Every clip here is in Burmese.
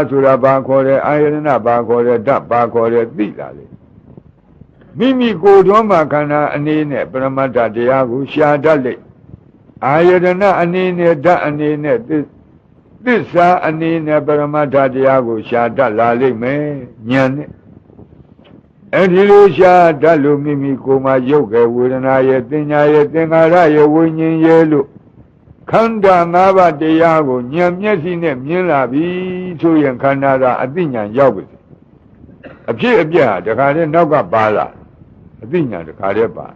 ဆိုတာဘာခေါ်တယ်အာယတနာဘာခေါ်တယ်ဓာတ်ဘာခေါ်တယ်သိလာလေမိမိကိုယ်တော်မှာခန္ဓာအနေနဲ့ပရမတ္ထတရားကိုရှာတတ်လေအာယတနာအနေနဲ့ဓာတ်အနေနဲ့သစ္သစ္စာအနေနဲ့ပရမတ္ထတရားကိုရှာတတ်လာလိမ့်မယ်ဉာဏ်နဲ့အဲ့ဒီလိုရှာတတ်လို့မိမိကိုယ်မှာရုပ်ကဝေဒနာရဲ့သင်ညာရဲ့သင်္ခါရရဲ့ဝိညာဉ်ရဲ့လို့ ခန္ဓာ၅ပါးတရားကိုဉာဏ်မျက်စိနဲ့မြင်လာပြီဆိုရင်ခန္ဓာကအသိဉာဏ်ရောက်ပြီအဖြစ်အပျက်ဟာတခါတည်းနောက်ကပါလာအသိဉာဏ်တခါတည်းပါ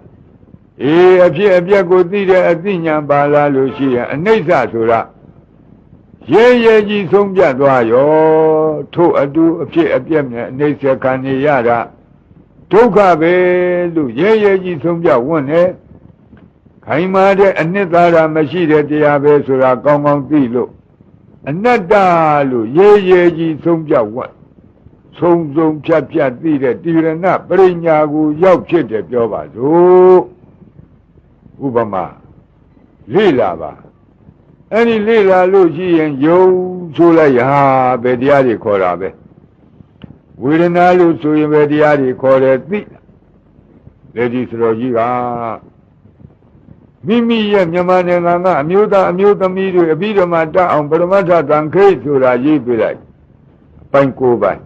အေးအဖြစ်အပျက်ကိုသိတဲ့အသိဉာဏ်ပါလာလို့ရှိရင်အနိစ္စဆိုတာရဲရဲကြီးဆုံးပြတ်သွားရောထို့အတူအဖြစ်အပျက်နဲ့အနိစ္စခံနေရတာဒုက္ခပဲလို့ရဲရဲကြီးဆုံးပြတ်ဝန်းနေ ခိုင်မာတဲ့အနှစ်သာရမရှိတဲ့တရားပဲဆိုတာကောင်းကောင်းသိလို့အနတ္တလို့ရဲရဲကြီးဆုံးပြတ်ဝတ်ဆုံးဆုံးဖြတ်ဖြတ်သိတဲ့တိရဏပရိညာကိုရောက်ဖြစ်တယ်ပြောပါစို့ဥပမာလေ့လာပါအဲ့ဒီလေ့လာလို့ရှိရင်ယုံဆိုလိုက်ဟာဘယ်တရားတွေခေါ်တာပဲဝေဒနာလို့ဆိုရင်ဘယ်တရားတွေခေါ်တယ်သိလက်ဒီစတော်ကြီးက မိမိရဲ့မြန်မာနိုင်ငံကအမျိုးသားအမျိုးသမီးတွေအပြီးဓမ္မတတ်အောင်ပရမတ္ထတန်ခိတ်ဆိုတာရေးပြလိုက်အပိုင်းကိုပိုင်း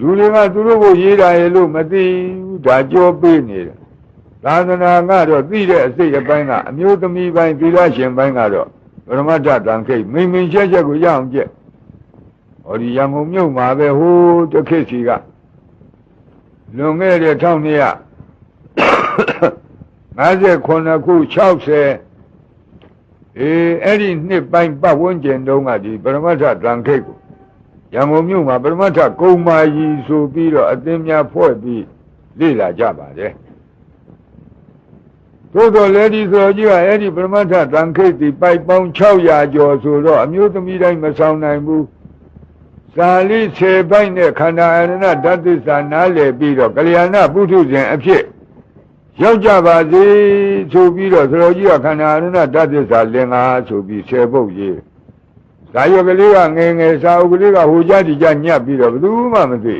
လူတွေကသူတို့ကိုရေးတာရဲ့လို့မသိဘူးဒါကြောပေးနေတယ်သာသနာကတော့သိတဲ့အစိတ်အပိုင်းကအမျိုးသမီးပိုင်းသီလရှင်ပိုင်းကတော့ပရမတ္ထတန်ခိတ်မိန်မိန်ချက်ချက်ကိုရအောင်ကြက်ဟောဒီရန်ကုန်မြို့မှာပဲဟိုးတခိတ်စီကလွန်ခဲ့တဲ့1200 59ခု60အေးအဲ့ဒီနှစ်ပိုင်းပတ်ဝန်းကျင်တုန်းကဒီပရမတ္ထတန်ခိတ်ကိုရန်ကုန်မြို့မှာပရမတ္ထကုံမာကြီးဆိုပြီးတော့အသင်းများဖွဲ့ပြီးလေ့လာကြပါတယ်သို့တော်လည်းဒီဆိုကြီးကအဲ့ဒီပရမတ္ထတန်ခိတ်ဒီပိုက်ပေါင်း600ကျော်ဆိုတော့အမျိုးသမီးတိုင်းမဆောင်နိုင်ဘူးသာလိ10ပိုက်နဲ့ခန္ဓာအရဏဓာတ်သစ္စာနားလည်ပြီးတော့ကလျာဏပုထုဇဉ်အဖြစ် ရောက်ကြပါစေဆိုပြီးတော့သရောကြီးကခန္ဓာအရဏဓာတ်သစ္စာလင်္ကာဆိုပြီးဆယ်ပုတ်ရေးဒါရွက်ကလေးကငယ်ငယ်စာအုပ်ကလေးကဟိုကြဒီကြညက်ပြီးတော့ဘယ်သူမှမသိ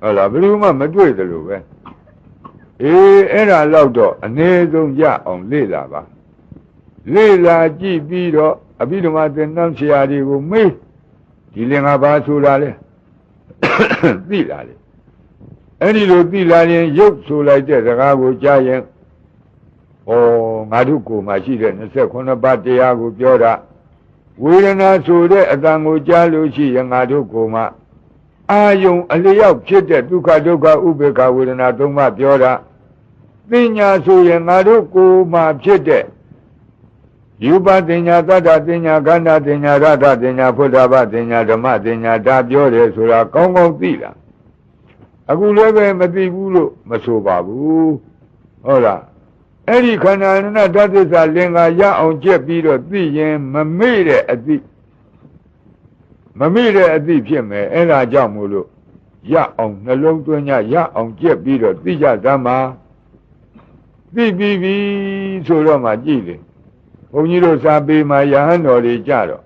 ဟုတ်လားဘယ်သူမှမတွေ့တယ်လို့ပဲအေးအဲ့ဒါတော့တော့အ ਨੇ ဆုံးရအောင်လေ့လာပါလေ့လာကြည့်ပြီးတော့အဘိဓမ္မာသင်္นานဆရာတွေကိုမေးဒီလင်္ကာဘာဆိုတာလဲသိလာတယ် အဲ့ဒီလိုသိလာရင်ရုပ်ဆိုလိုက်တဲ့စကားကိုကြားရင်ဩငါတို့ကိုယ်မှာရှိတဲ့28ပါးတရားကိုပြောတာဝေဒနာဆိုတဲ့အတန်ကိုကြားလို့ရှိရင်ငါတို့ကိုယ်မှာအာယုံအလျောက်ဖြစ်တဲ့ဒုက္ခဒုက္ခဥပေက္ခဝေဒနာသုံးပါးပြောတာပညာဆိုရင်ငါတို့ကိုယ်မှာဖြစ်တဲ့ယူပတင်ညာသတ္တတင်ညာခန္ဓာတင်ညာရတ္တတင်ညာဖုဒ္ဓဘာတင်ညာဓမ္မတင်ညာဒါပြောတယ်ဆိုတာကောင်းကောင်းသိလား အခုလည်းပဲမသိဘူးလို့မဆိုပါဘူးဟုတ်လားအဲ့ဒီခန္ဓာနဓာတ်သစ္စာလင်္ကာရအောင်ကြက်ပြီးတော့သိရင်မမေ့တဲ့အသိမမေ့တဲ့အသိဖြစ်မယ်အဲ့ဒါကြောင့်မို့လို့ရအောင်နှလုံးသွင်းကြရအောင်ကြက်ပြီးတော့သိကြသမ်းပါသိပြီးပြီဆိုတော့မှကြည့်လေဘုန်းကြီးတို့စာပေမှာယဟန်တော်တွေကြတော့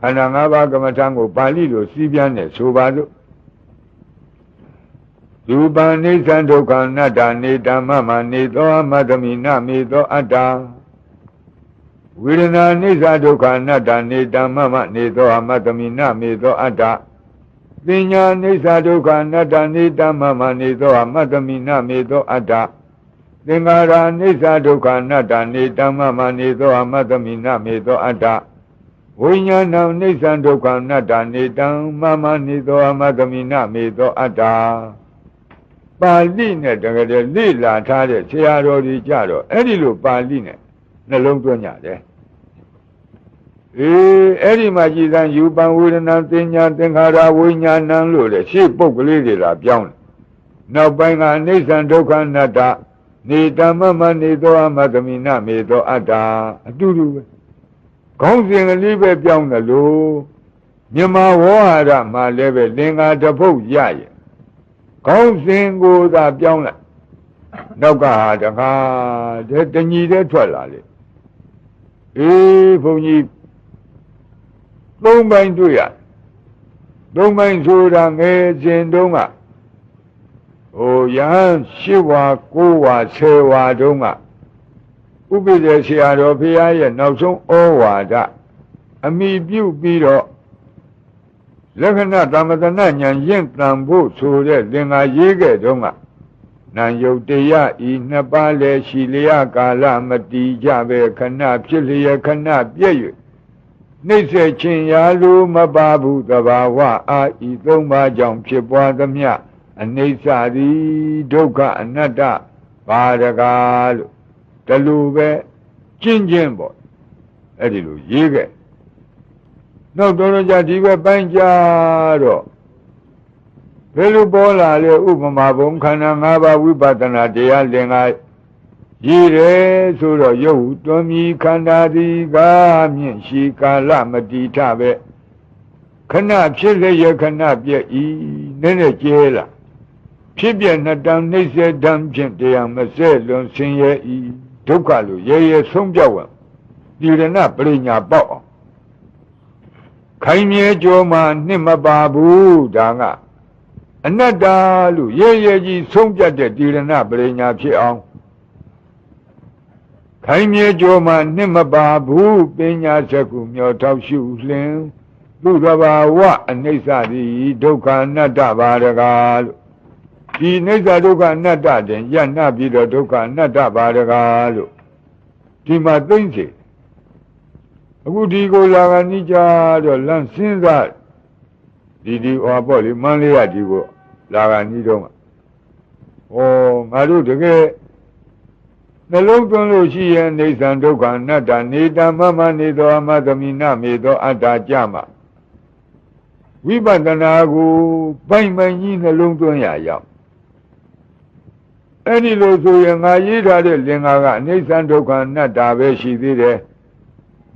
ခန္ဓာ၅ပါးကမ္မထံကိုပါဠိလိုစီးပြန်တယ်ဆိုပါစို့ ရူပနိစ္စဒုက္ခအနတ္တနေဓမ္မမနေသောအမတ္တမိနမေသောအတ္တဝေဒနာနိစ္စဒုက္ခအနတ္တနေဓမ္မမနေသောအမတ္တမိနမေသောအတ္တပညာနိစ္စဒုက္ခအနတ္တနေဓမ္မမနေသောအမတ္တမိနမေသောအတ္တသင်္ခါရနိစ္စဒုက္ခအနတ္တနေဓမ္မမနေသောအမတ္တမိနမေသောအတ္တဝိညာဏနိစ္စဒုက္ခအနတ္တနေဓမ္မမနေသောအမတ္တမိနမေသောအတ္တ ပါဠိနဲ့တကယ်တည်းလေ့လာထားတဲ့ဆရာတော်ကြီးကြတော့အဲ့ဒီလိုပါဠိနဲ့နှလုံးသွင်းကြတယ်အေးအဲ့ဒီမှာကြည်စံယူပံဝေဒနာသင်ညာသင်္ခါရဝိညာဏံလို့လေရှေ့ပုတ်ကလေးတွေလာပြောင်းတယ်နောက်ပိုင်းကအနိစ္စဒုက္ခအနတ္တနေတမမနေသောအမသမိနမေသောအတ္တအတူတူပဲခေါင်းစဉ်ကလေးပဲပြောင်းတယ်လို့မြမဝေါဟာရမှာလည်းပဲလင်္ကာတပုတ်ရရဲ့ ခေါင်းစဉ်ကိုသာပြောင်းလိုက်နောက်ကဟာတခါတည်းတညီတည်းထွက်လာလေအေးဘုန်းကြီးသုံးပိုင်းတွေ့ရသုံးပိုင်းဆိုတာငယ်စဉ်တုန်းကဟိုယဟန်၈ဝါ၉ဝါ၁၀ဝါတုန်းကဥပိ္ပဇေဆရာတော်ဖရာရဲ့နောက်ဆုံးဩဝါဒအမိပြုပြီးတော့ လက္ခဏာသမတနာဉာဏ်ရင့်တန်ဖို့ဆိုတဲ့သင်္ဃာရေးခဲ့တုန်းကနံယုတ်တရားဤနှစ်ပါးလည်းရှိလျာကာလမတီကြပဲခဏဖြစ်လျက်ခဏပြည့်၍နှိမ့်ဆက်ခြင်းရာလိုမပါဘူးသဘာဝအာဤသုံးပါးကြောင့်ဖြစ်ပွားသမျှအနိစ္စသည်ဒုက္ခအနတ္တဘာတကားလို့တလူပဲကျင့်ကျင့်ပေါ့အဲ့ဒီလိုရေးခဲ့ နောက်တော့ကြဒီဘက်ပိုင်းကြတော့ဘယ်လိုပေါ်လာလဲဥပမာဘုံခန္ဓာ၅ပါးဝိပဿနာတရားလင်္ကာရည်တယ်ဆိုတော့ယုတ်တွန်မီခန္ဓာသည်ကာမြင့်ရှိကာလမတိထပဲခဏဖြစ်လျက်ခဏပြည့်ဤနည်းနည်းကျဲလာဖြစ်ပြနှစ်တန်နှိမ့်စေတံဖြင့်တရားမစဲလွန်ဆင်းရဲဤဒုက္ခလိုရဲရဲဆုံးပြောက်ဝင်ဒီရဏပရိညာပေါက်အောင် ခိုင်မြဲကြောမှနှစ်မပါဘူးဒါကအနတ္တလို့ရဲရဲကြီးဆုံးပြတ်တဲ့ဒီရဏပရိညာဖြစ်အောင်ခိုင်မြဲကြောမှနှစ်မပါဘူးပညာစကုမျောထောက်ရှုလင်သူတဘာဝအနိစ္စသည်ဒုက္ခအနတ္တပါတကားလို့ဒီအနိစ္စဒုက္ခအနတ္တတင်ယန္နာပြီးတော့ဒုက္ခအနတ္တပါတကားလို့ဒီမှာသိမ့်စေ အခုဒီကိုလာကနိကြတော့လန့်စဉ်းစားဒီဒီဟောပေါ့လေမန်းလေးရဒီကိုလာကနိတော့ဩငါတို့တကယ်နှလုံးသွင်းလို့ရှိရဲ့နေသံဒုက္ခအနတ္တနေတမမနေသောအမသမိနမေသောအတ္တကြမှာဝိပဿနာကိုပိုင်ပိုင်ကြီးနှလုံးသွင်းရရောက်အဲ့ဒီလိုဆိုရင်ငါရေးထားတဲ့လင်္ကာကအနိစ္စဒုက္ခအနတ္တပဲရှိသေးတယ်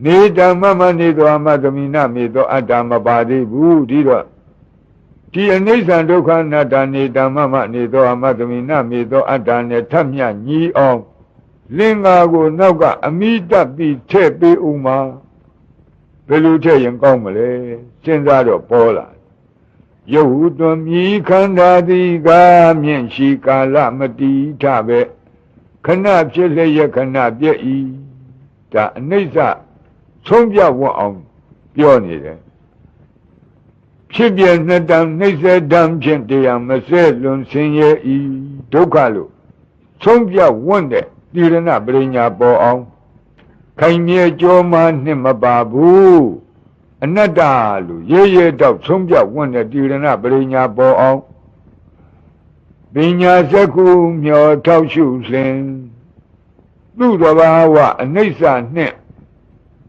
နေဓမ္မမနေသောအမသမိနမေသောအတ္တမပါသေးဘူးဒီတော့ဒီအနိစ္စဒုက္ခအနတ္တနေဓမ္မမနေသောအမသမိနမေသောအတ္တနဲ့ထပ်မြညီအောင်လင်္ကာကိုနောက်ကအမိတက်ပြီးထည့်ပေးဦးမှာဘယ်လိုထည့်ရင်ကောင်းမလဲစဉ်းစားတော့ပေါ်လာယုတ်သွမြီခန္ဓာတိကာမြင့်ရှိကာလမတိထပဲခဏဖြစ်လျက်ခဏပြည့်ဤဒါအနိစ္စ ဆုံးပြဝတ်အောင်ပြောနေတယ်ဖြစ်ပြနှစ်တံနှိစ္စတံဖြင့်တရားမစဲလွန်ဆင်းရဲဤဒုက္ခလို့ဆုံးပြဝတ်တဲ့တိရဏပရိညာပေါ်အောင်ခိုင်မြဲကြောမှနှစ်မပါဘူးအနတ္တလို့ရဲရဲတော့ဆုံးပြဝတ်တဲ့တိရဏပရိညာပေါ်အောင်ပညာစက္ခုမျောထောက်ရှုလင်သူ့တဘာဝအနိစ္စနှင့်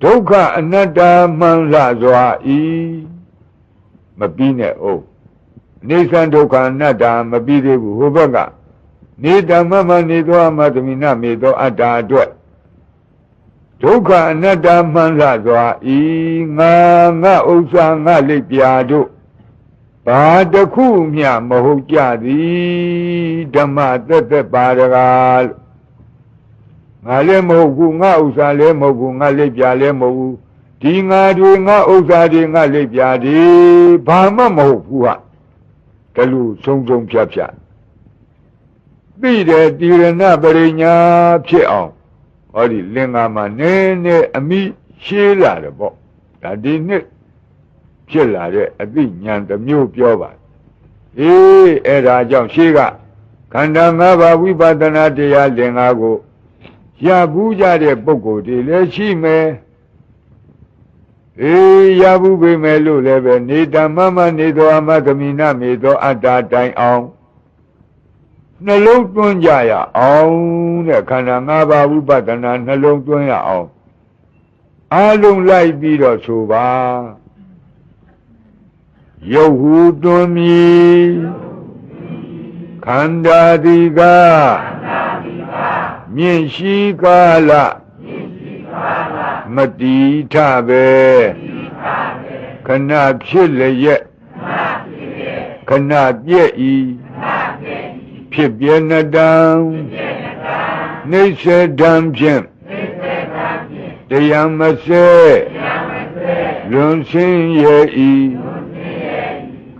ဒုက္ခအနတ္တမှန်လှစွာဤမပြီးနဲ့အိုးနေသံဒုက္ခအနတ္တမပြီးသေးဘူးဟိုဘက်ကနေဓမ္မမနေသောအမသမိနမေသောအတ္တအတွက်ဒုက္ခအနတ္တမှန်လှစွာဤငါငါဥစ္စာငါလိပ်ပြာတို့ဘာတခုမျှမဟုတ်ကြသည်ဓမ္မသက်သက်ပါရကားလို့ ငါလည်းမဟုတ်ဘူးငါဥစ္စာလည်းမဟုတ်ဘူးငါလိပ်ပြာလည်းမဟုတ်ဘူးဒီငါတွေငါဥစ္စာတွေငါလိပ်ပြာတွေဘာမှမဟုတ်ဘူးဟာတလူဆုံးဆုံးဖြတ်ဖြတ်သိတယ်တိရဏပရိညာဖြစ်အောင်ဟောဒီလင်္ကာမှာနည်းနည်းအမိရှင်းလာတယ်ပေါ့ဒါဒီနှစ်ဖြစ်လာတဲ့အသိဉာဏ်တစ်မျိုးပြောပါအေးအဲ့ဒါကြောင့်ရှေးကခန္ဓာ၅ပါးဝိပဿနာတရားလင်္ကာကို ရဘူးကြတဲ့ပုဂ္ဂိုလ်တွေလည်းရှိမယ်အေးရဘူးပေမဲ့လို့လည်းပဲနေတမမနေသောအမကမိနမေသောအတ္တတိုင်အောင်နှလုံးသွင်းကြရအောင်တဲ့ခန္ဓာ၅ပါးဝိပဿနာနှလုံးသွင်းရအောင်အလုံးလိုက်ပြီးတော့ဆိုပါယုတ်ဟုသွင်းမည်ခန္ဓာတိက မြင့်ရှိကာလမတိထပဲခဏဖြစ်လျက်ခဏပြည့်ဤဖြစ်ပြနတံနှိစ္စဒံဖြင့်တရားမစဲလွန်ဆင်းရဲ့ဤ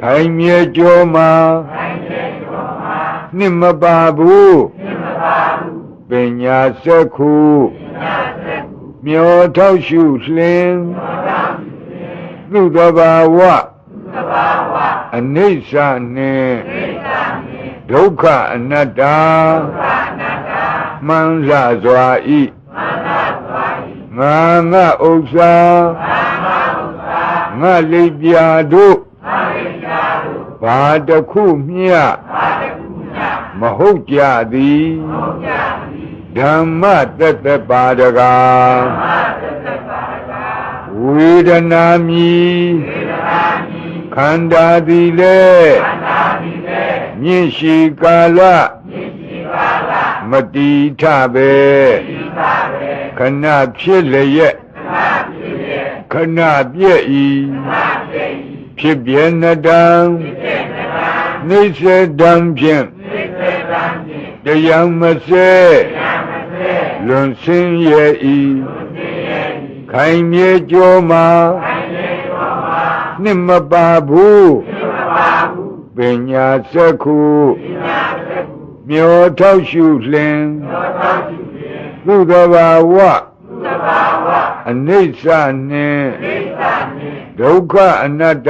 ခိုင်မြဲကြောမှာနှစ်မပါဘူးပ ညာစက်ခုမျောထောက်ရှုလင်းသူတဘာဝအနိစ္စနှင့်ဒုက္ခအနတ္တမှန်စစွာဤငါငါဥစ္စာငါလိပ်ပြာတို့ဘာတစ်ခုမျှမဟုတ်ကြသည် ဓမ္မသက်သက်ပါတကားဝေဒနာမီခန္ဓာသည်လေမြင့်ရှိကာလမတိထပဲခဏဖြစ်လျက်ခဏပြည့်ဤဖြစ်ပြနတံနေစေတံဖြင့် တရားမစဲလွန်ဆင်းရဲ့ဤခိုင်မြေကြောမှာနှစ်မပါဘူးပညာစက္ခုမျောထောက်ရှုလင်သူတဘာဝအနိစ္စနှင့်ဒုက္ခအနတ္တ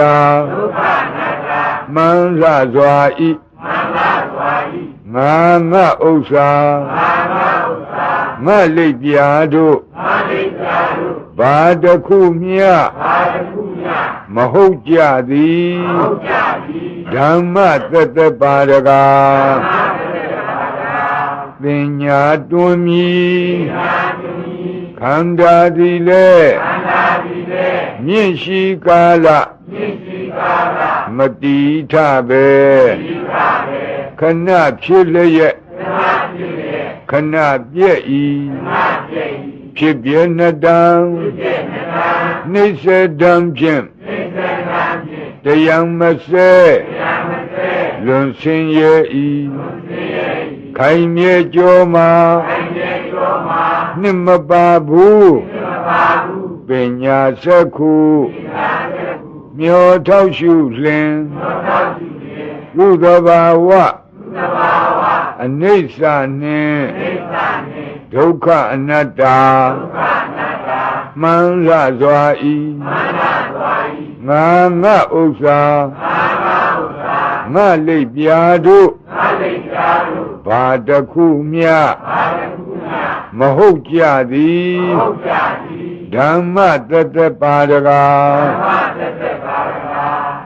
မှန်စ စွာဤငါငါဥစ္စာငါလိပ်ပြာတို့ဘာတစ်ခုမျှမဟုတ်ကြသည်ဓမ္မသက်သက်ပါတကားပညာတွင်မီခန္ဓာသည်လေမြင့်ရှိကာလမတိထပဲ ခဏဖြစ်လျက်ခဏပြည့်ဤဖြစ်ပြနတံနှိစ္စတံဖြင့်တရားမစဲလွန်ဆင်းရဲ့ဤခိုင်မြဲကြောမှာနှစ်မပါဘူးပညာစက္ခုမျောထောက်ရှုလင်လူတဘာဝ အနိစ္စနှင့်ဒုက္ခအနတ္တမှန်လစွာဤငါငါဥစ္စာငါလိပ်ပြာတို့ဘာတစ်ခုမျှမဟုတ်ကြသည်ဓမ္မတတပါဒကာ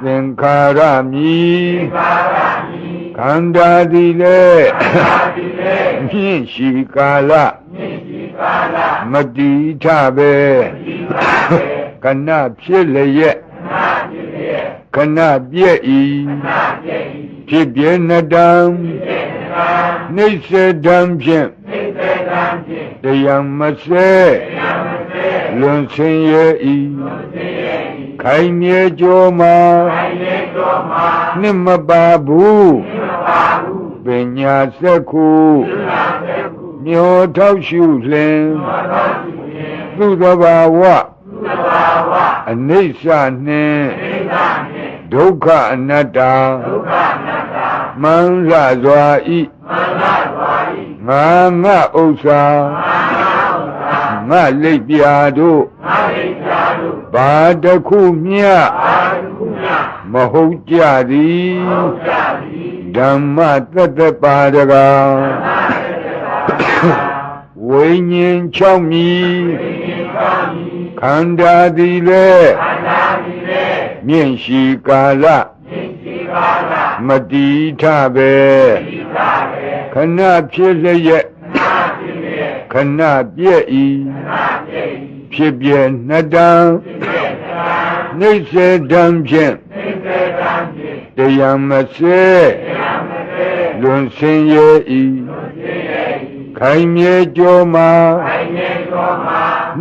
သင်္ခါရမီခ န္ဓာသည်လေမြင့်ရှိကာလမတိထပဲခဏဖြစ်လျက်ခဏပြည့်ဤဖြစ်ပြနတံနှိစ္စတံဖြင့်တရားမစဲလွန်ဆင်းရဲ့ဤခိုင်မြဲကြောမှာနှစ်မပါဘူး ပညာစက်ခုမျောထောက်ရှုလင်သူတဘာဝအနိစ္စနှင့်ဒုက္ခအနတ္တမှန်လစွာဤငါငါဥစ္စာငါလိပ်ပြာတို့ဘာတစ်ခုမျှမဟုတ်ကြသည် ဓမ္မတတပါဒကာဝိညာဉ်၆မီခန္ဓာသည်လေမြင့်ရှိကာလမတိထပဲခဏဖြစ်လျက်ခဏပြည့်ဤဖြစ်ပြနှစ်တံနှိစ္စတံဖြင့်တ ရားမစဲလွန်ဆင်းရဲ့ဤခိုင်မြဲကြောမှာ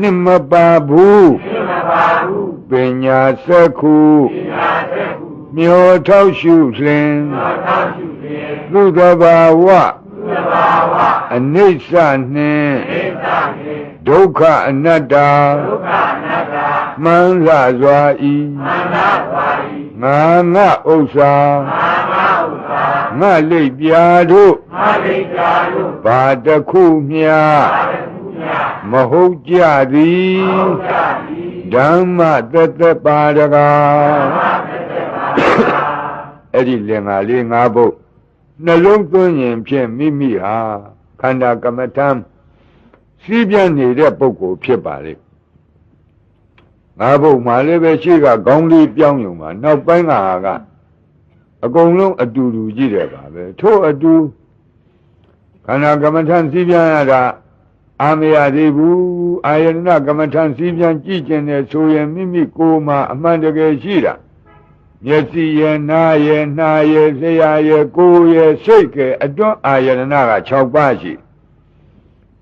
နှစ်မပါဘူးပညာစက္ခုမျောထောက်ရှုလင်သူတဘာဝအနိစ္စနှင့်ဒုက္ခအနတ္တမှန်လှစွာဤမန္တဝါရီ ငါငါဥစ္စာမာမဥစ္စာငါလိပ်ပြာတို့မလိတ်တာတို့ဘာတခုမြာပါရခုများမဟုတ်ကြသည်ဟုတ်ကြသည်ဓမ္မသက်သက်ပါတကားမသက်သက်ပါအဲ့ဒီလင်္ကာလေး၅ဘုတ်နှလုံးသွင်းရင်ဖြင့်မိမိဟာခန္ဓာကမ္မထံစီးပြန့်နေတဲ့ပုဂ္ဂိုလ်ဖြစ်ပါလေ ငါးဘုတ်မှာလည်းပဲရှိကခေါင်းလေးပြောင်းယုံပါနောက်ပိုင်းကဟာကအကုန်လုံးအတူတူကြည့်တယ်ပါပဲထို့အတူခန္ဓာကမ္မထံစီးပြန့်ရတာအာမရသေးဘူးအာယတနာကမ္မထံစီးပြန့်ကြည့်ကျင်တယ်ဆိုရင်မိမိကိုယ်မှာအမှန်တကယ်ရှိတာမျက်စိရဲ့နားရဲ့နှာရဲ့လျှာရဲ့ကိုယ်ရဲ့စိတ်ကဲအတွန်းအာယတနာက6ပါးရှိ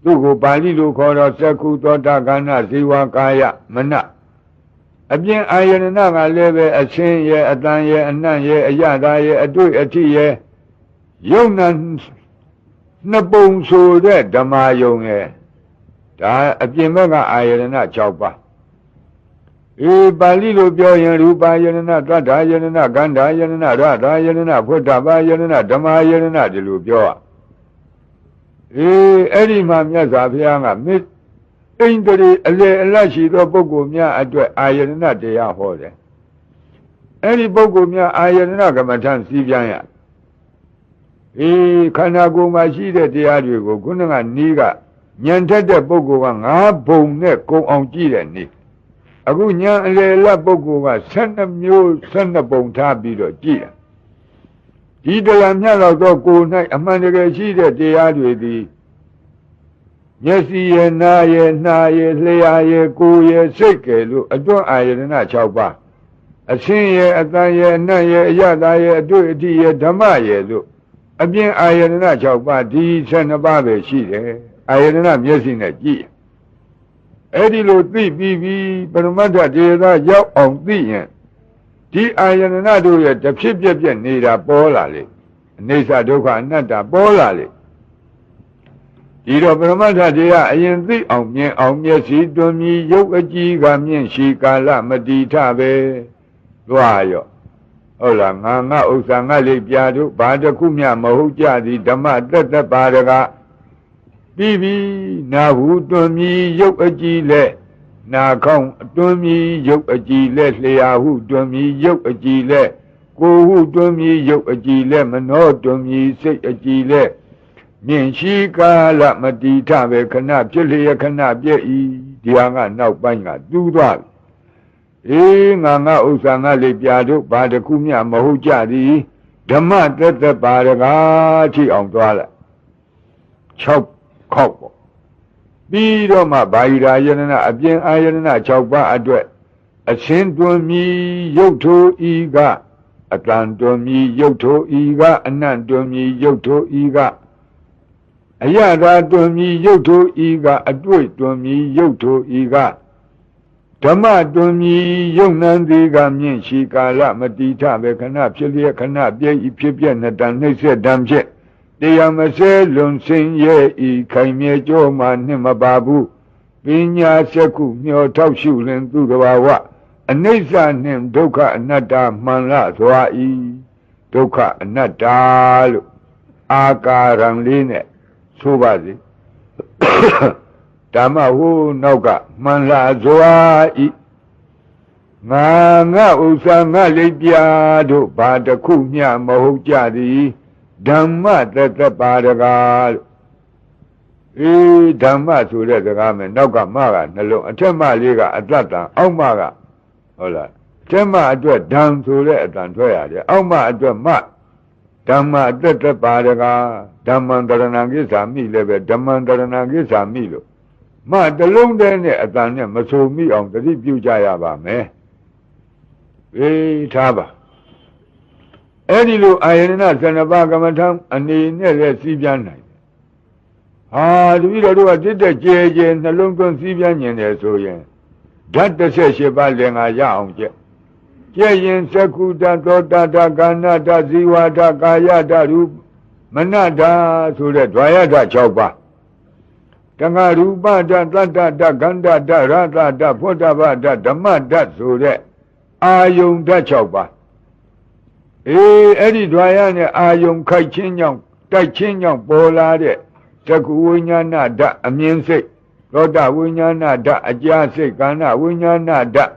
သူ့ကိုပါဠိလိုခေါ်တော့သက္ခုသောတာကဏဇေဝကာယမန အပြင်အာယတနာကလည်းပဲအချင်းရဲ့အတန်ရဲ့အနံ့ရဲ့အယတာရဲ့အတွေ့အထိရဲ့ယုံနာနှစ်ပုံဆိုတဲ့ဓမ္မယုံရဲ့ဒါအပြင်ဘက်ကအာယတနာ6ပါးအေပါဠိလိုပြောရင်ရူပါယရဏသတ္ထာယရဏကန္ဓာယရဏရတာယရဏဖုဒ္ဓဘာယရဏဓမ္မယရဏဒီလိုပြောอ่ะအေးအဲ့ဒီမှာမြတ်စွာဘုရားကမိ အိန္ဒြေအလေအလတ်ရှိသောပုဂ္ဂိုလ်များအတွက်အာယရဏတရားဟောတယ်အဲ့ဒီပုဂ္ဂိုလ်များအာယရဏကမ္မထံစည်းပြန်ရအေးခန္ဓာကိုယ်မှာရှိတဲ့တရားတွေကိုခုနကနီးကညံထက်တဲ့ပုဂ္ဂိုလ်ကငါးဘုံနဲ့ကုံအောင်ကြည့်တဲ့နေ့အခုညာအလေလတ်ပုဂ္ဂိုလ်က12မျိုး12ပုံထားပြီးတော့ကြည်တာဒီတရားမြတ်တော့သောကိုယ်၌အမှန်တကယ်ရှိတဲ့တရားတွေသည် မျက်စိရဲ့နားရဲ့နှာရဲ့လျှာရဲ့ကိုယ်ရဲ့စိတ်ကဲလို့အတွန်းအာယတနာ6ပါးအရှင်းရဲ့အတန်ရဲ့အနံ့ရဲ့အယတာရဲ့အတွေ့အထိရဲ့ဓမ္မရဲ့လို့အပြင်အာယတနာ6ပါးဒီ12ပါးပဲရှိတယ်အာယတနာမျက်စိနဲ့ကြည့်အဲ့ဒီလိုသိပြီးပြီးပရမတ္ထတေသာရောက်အောင်သိရင်ဒီအာယတနာတို့ရဲ့တစ်ဖြစ်ပြက်ပြက်နေတာပေါ်လာလေအနေဆဒုက္ခအနတ္တပေါ်လာလေ ဒီတော့ပရမတ္ထတေကအရင်သိအောင်မြင်အောင်မျက်စိတွင်မြည်ရုပ်အကြည့်ကမြင့်ရှိကာလမတိထပဲသွားရောဟုတ်လားငါငါဥစ္စာငါလေးပြာတို့ဘာတစ်ခုမျှမဟုတ်ကြသည်ဓမ္မတက်တက်ပါတကားပြီးပြီနာဟုတွင်မြည်ရုပ်အကြည်လက်နာခေါင်းတွင်မြည်ရုပ်အကြည်လက်လျှာဟုတွင်မြည်ရုပ်အကြည်လက်ကိုယ်ဟုတွင်မြည်ရုပ်အကြည်လက်မနောတွင်မြည်စိတ်အကြည်လက် မြင့်ရှိကာလမတိထပဲခဏဖြစ်လျက်ခဏပြည့်ဤဒီဟာကနောက်ပိုင်းကတူးသွားပြီအေးငါငါဥစ္စာငါလေးပြတို့ဘာတစ်ခုမျှမဟုတ်ကြသည်ဓမ္မတက်တက်ပါရကားထိအောင်သွားလိုက်6ခေါက်ပေါ့ပြီးတော့မှဘာယိရာယနနာအပြင်အာယနနာ6ပါးအတွက်အချင်းတွင်မြည်ရုပ်ထိုဤကအတန်တွင်မြည်ရုပ်ထိုဤကအနံ့တွင်မြည်ရုပ်ထိုဤက အယတာတွင်မြည်ရုပ်ထိုဤကအတွေ့တွင်မြည်ရုပ်ထိုဤကဓမ္မတွင်မြည်ယုံနံသေးကမြင့်ရှိကာလမတိထပဲခဏဖြစ်လျက်ခဏပြည့်ဤဖြစ်ပြနှစ်တန်နှိမ့်ဆက်တံဖြစ်တရားမစဲလွန်စင်ရဲ့ဤခိုင်မြဲကြောမှနှင့်မပါဘူးပညာစက္ခုမျောထောက်ရှုလင်သူတဘာဝအနိစ္စနှင့်ဒုက္ခအနတ္တမှန်လစွာဤဒုက္ခအနတ္တလို့အာကာရံလေးနဲ့ ဆိုပါစေဓမ္မဟုနောက်ကမှန်လစွာဤငါငါဥစ္စာငါလိပ်ပြာတို့ဘာတစ်ခုမျှမဟုတ်ကြသည်ဓမ္မတသက်ပါရကားလို့အေးဓမ္မဆိုတဲ့စကားမယ်နောက်ကမကနှလုံးအထက်မလေးကအတ္တတံအောက်မကဟုတ်လားအထက်မအတွက်ဓမ္ဆိုတဲ့အတန်ထွက်ရတယ်အောက်မအတွက်မ ဓမ္မအတ္တသက်ပါရကားဓမ္မံတရဏံကိစ္ဆာမိလည်းပဲဓမ္မံတရဏံကိစ္ဆာမိလို့မတလုံးတည်းနဲ့အတန်နဲ့မဆိုမိအောင်တတိပြုကြရပါမယ်အေးထားပါအဲ့ဒီလိုအာယတနာ12ပါးကမ္မထံအနေနဲ့လည်းစီးပြနိုင်တယ်။ဟာတပည့်တော်တို့ကတစ်တက်ကြဲကြဲနှလုံးသွင်းစီးပြညင်တယ်ဆိုရင်ဓာတ်18ပါးလည်းငါရအောင်ကြက်။ ကျက်ရင်သက္ကုတသောတာတကာဏတဇီဝတကာယတရူမနတဆိုတဲ့ဓာယတ6ပါးတငါရူပတတတတကန္တတရတတဖွတ်တဗတဓမ္မတဆိုတဲ့အာယုံဓာတ်6ပါးအေးအဲ့ဒီဓာယနဲ့အာယုံခိုက်ချင်းကြောင့်တိုက်ချင်းကြောင့်ပေါ်လာတဲ့သက္ကုဝိညာဏဓာတ်အမြင်စိတ်သောတာဝိညာဏဓာတ်အကြာစိတ်ကာဏဝိညာဏဓာတ်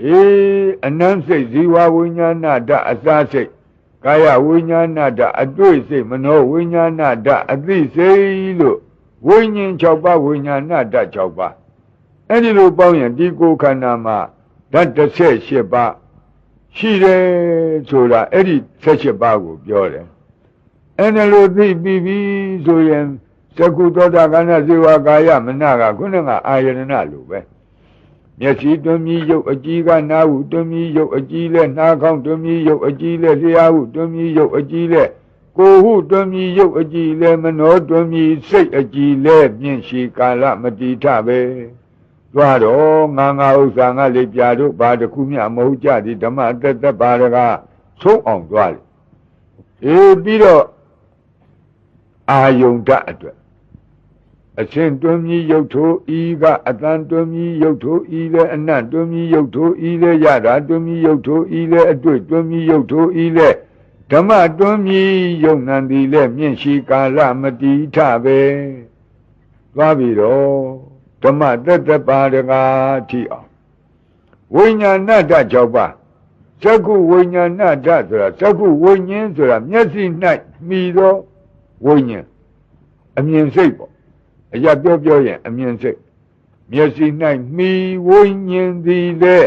အေးအနန္စိတ်ဇီဝဝိညာဏဓာတ်အစာစိတ်ကာယဝိညာဏဓာတ်အတွေ့စိတ်မနောဝိညာဏဓာတ်အသိစိတ်လို့ဝိညာဉ်6ပါးဝိညာဏဓာတ်6ပါးအဲ့ဒီလိုပေါင်းရင်ဒီကိုယ်ခန္ဓာမှာဓာတ်18ပါးရှိတယ်ဆိုတာအဲ့ဒီ18ပါးကိုပြောတယ်အဲ့ဒါလိုသိပြီးပြီဆိုရင်သကုသောတာကဏ္ဍဇေဝကာယမနကခုနကအာယရဏလိုပဲ မျက်စိတွင်းမြည်ရုပ်အကြီးကနားဟုတွင်းမြည်ရုပ်အကြီးလဲနှာခေါင်းတွင်းမြည်ရုပ်အကြီးလဲလျှာဟုတွင်းမြည်ရုပ်အကြီးလဲကိုယ်ဟုတွင်းမြည်ရုပ်အကြီးလဲမနောတွင်းမြည်စိတ်အကြီးလဲမြင့်ရှိကာလမတိထပဲသွားတော့ငါငါဥစ္စာငါလေးပြတို့ဘာတစ်ခုမျှမဟုတ်ကြသည်ဓမ္မအသက်သက်ပါရကသုံးအောင်သွားတယ်အေးပြီးတော့အာယုံဓာတ်အတွက် အရှင်တွင်းမြည်ရုပ်ထိုဤကအတန်တွင်းမြည်ရုပ်ထိုဤလဲအနတ်တွင်းမြည်ရုပ်ထိုဤလဲရတာတွင်းမြည်ရုပ်ထိုဤလဲအတွေ့တွင်းမြည်ရုပ်ထိုဤလဲဓမ္မတွင်းမြည်ယုံနံဒီလဲမြင့်ရှိကာလမတိထပဲသွားပြီတော့ဓမ္မတက်တက်ပါတကားထီအောင်ဝိညာဏတ္တ၆ပါးသက္ကုဝိညာဏတ္တဆိုတာသက္ကုဝိညာဉ်ဆိုတာမျက်စိ၌မိသောဝိညာဉ်အမြင်စိတ်ပေါ့ အရာပြောပြောရင်အမြင်စိတ်မျက်စိ၌မိဝိညာဉ်သည်လေ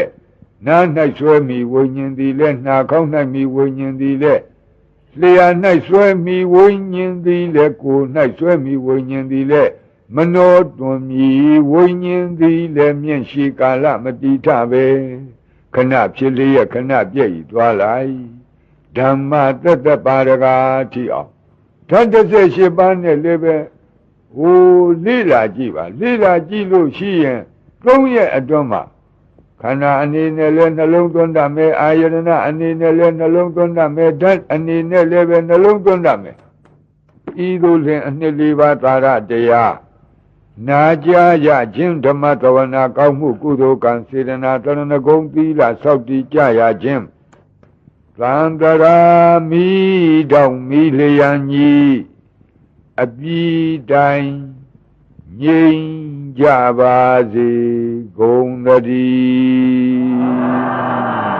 နား၌ဆွဲမိဝိညာဉ်သည်လေနှာခေါင်း၌မိဝိညာဉ်သည်လေလျှာ၌ဆွဲမိဝိညာဉ်သည်လေကိုယ်၌ဆွဲမိဝိညာဉ်သည်လေမနောတွန်မြည်ဝိညာဉ်သည်လေမြင့်ရှိကာလမတိထပဲခဏဖြစ်လျက်ခဏပြည့်ဤသွားလိုက်ဓမ္မသက်သက်ပါရကားထီအောင်ဓာတ်18ပါးနဲ့လည်းပဲ ဟိုလေ့လာကြည့်ပါလေ့လာကြည့်လို့ရှိရင်သုံးရက်အတွင်းမှာခန္ဓာအနေနဲ့လည်းနှလုံးသွင်းတတ်မယ်အာယရဏအနေနဲ့လည်းနှလုံးသွင်းတတ်မယ်ဓာတ်အနေနဲ့လည်းပဲနှလုံးသွင်းတတ်မယ်ဤသို့လင်အနှစ်လေးပါးသာရတရားနာကြားရခြင်းဓမ္မတဝနာကောင်းမှုကုသိုလ်ကံစေတနာတရဏဂုံသီလစောင့်တည်ကြရခြင်းသံတရာမိတောင်မိလျံကြီး အပြီးတိုင်းငြိမ်ကြပါစေဂုံတည်း